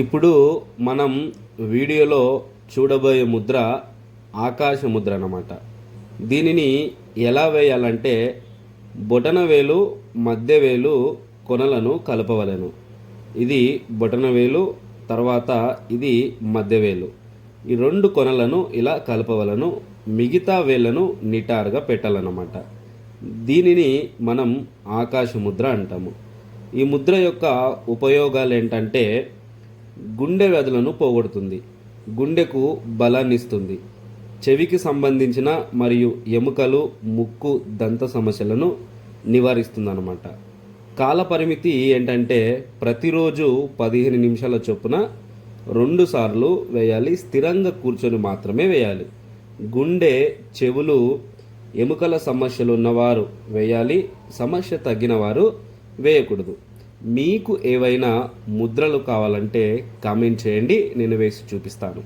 ఇప్పుడు మనం వీడియోలో చూడబోయే ముద్ర ఆకాశ ముద్ర అన్నమాట. దీనిని ఎలా వేయాలంటే బొటనవేలు మధ్యవేలు మధ్య వేలు కొనలను కలపవలెను. ఇది బొటనవేలు తర్వాత ఇది మధ్యవేలు ఈ రెండు కొనలను ఇలా కలపవలను మిగతా వేలను నిటారుగా పెట్టాలన్నమాట. దీనిని మనం ఆకాశ ముద్ర అంటాము. ఈ ముద్ర యొక్క ఉపయోగాలు ఏంటంటే గుండె వ్యాధులను పోగొడుతుంది. గుండెకు బలాన్ని ఇస్తుంది చెవికి సంబంధించిన మరియు ఎముకలు ముక్కు దంత సమస్యలను నివారిస్తుందన్నమాట. కాల పరిమితి ఏంటంటే ప్రతిరోజు పదిహేను నిమిషాల చొప్పున రెండు సార్లు వేయాలి స్థిరంగా కూర్చొని మాత్రమే వేయాలి. గుండె చెవులు ఎముకల సమస్యలు ఉన్నవారు వేయాలి సమస్య తగ్గిన వారు వేయకూడదు. మీకు ఏవైనా ముద్రలు కావాలంటే కామెంట్ చేయండి నేను వేసి చూపిస్తాను.